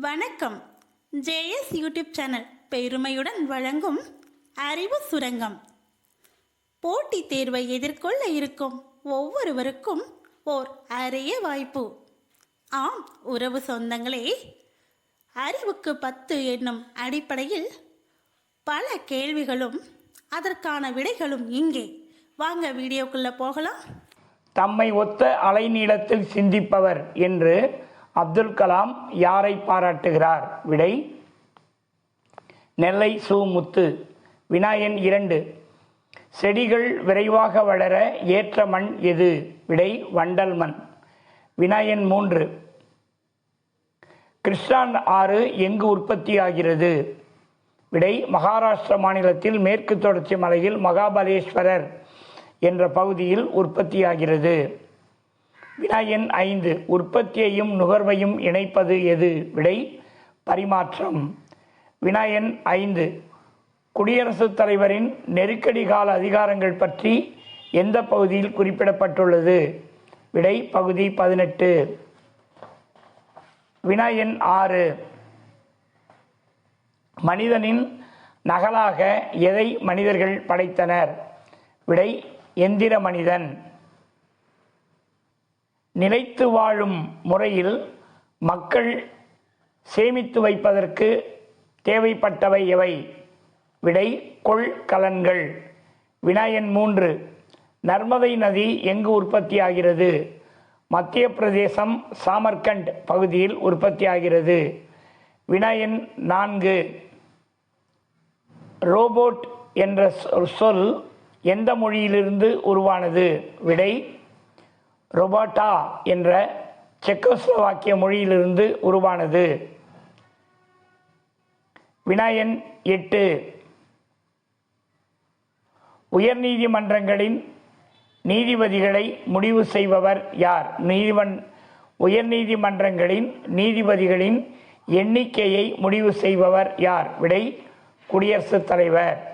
வணக்கம். JS YouTube channel பெருமையுடன் வழங்கும் அறிவு சுரங்கம். போட்டித் தேர்வை எதிர்கொள்ள இருக்கும் ஒவ்வொருவருக்கும் ஓர் அரிய வாய்ப்பு. ஆம் உறவு சொந்தங்களே அறிவுக்கு பத்து என்னும் அடிப்படையில் பல கேள்விகளும் அதற்கான விடைகளும் இங்கே. வாங்க வீடியோக்குள்ள போகலாம். தம்மை ஒத்த அலைநீளத்தில் சிந்திப்பவர் என்று அப்துல் கலாம் யாரை பாராட்டுகிறார்? விடை நெல்லை சு முத்து வினாயன் இரண்டு. செடிகள் விரைவாக வளர ஏற்ற மண் எது? விடை வண்டல் மண். வினாயன் மூன்று. கிருஷ்ணான் ஆறு எங்கு உற்பத்தியாகிறது விடை மகாராஷ்டிர மாநிலத்தில் மேற்கு தொடர்ச்சி மலையில் மகாபலேஸ்வரர் என்ற பகுதியில் உற்பத்தியாகிறது. வினா எண் ஐந்து உற்பத்தியையும் நுகர்வையும் இணைப்பது எது? விடை பரிமாற்றம். வினா எண் ஐந்து குடியரசுத் தலைவரின் நெருக்கடி கால அதிகாரங்கள் பற்றி எந்த பகுதியில் குறிப்பிடப்பட்டுள்ளது? விடை பகுதி பதினெட்டு. வினா எண் ஆறு மனிதனின் நகலாக எதை மனிதர்கள் படைத்தனர்? விடை எந்திர மனிதன். நிலைத்து வாழும் முறையில் மக்கள் சேமித்து வைப்பதற்கு தேவைப்பட்டவை எவை விடை கொள்கலன்கள் வினாயன் மூன்று நர்மதை நதி எங்கு உற்பத்தியாகிறது? மத்திய பிரதேசம் சாமர்கண்ட் பகுதியில் உற்பத்தியாகிறது. வினாயன் நான்கு ரோபோட் என்ற சொல் சொல் எந்த மொழியிலிருந்து உருவானது? விடை ரொபாட்டா என்ற செக்கோஸ்லோவாக்கிய மொழியிலிருந்து உருவானது. வினாயன் எட்டு. உயர்நீதிமன்றங்களின் நீதிபதிகளை முடிவு செய்பவர் யார்? நீதிமன் உயர்நீதிமன்றங்களின் நீதிபதிகளின் எண்ணிக்கையை முடிவு செய்பவர் யார்? விடை குடியரசுத் தலைவர்.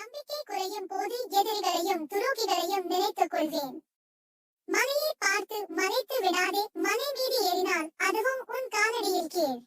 நம்பிக்கை குறையும் போது எதிரிகளையும் துரோகிகளையும் நினைத்துக் கொள்வேன். மனையை பார்த்து மறைத்து விடாதே மனை மீது ஏறினால் அதுவும் உன் காலடியில் கீழ்.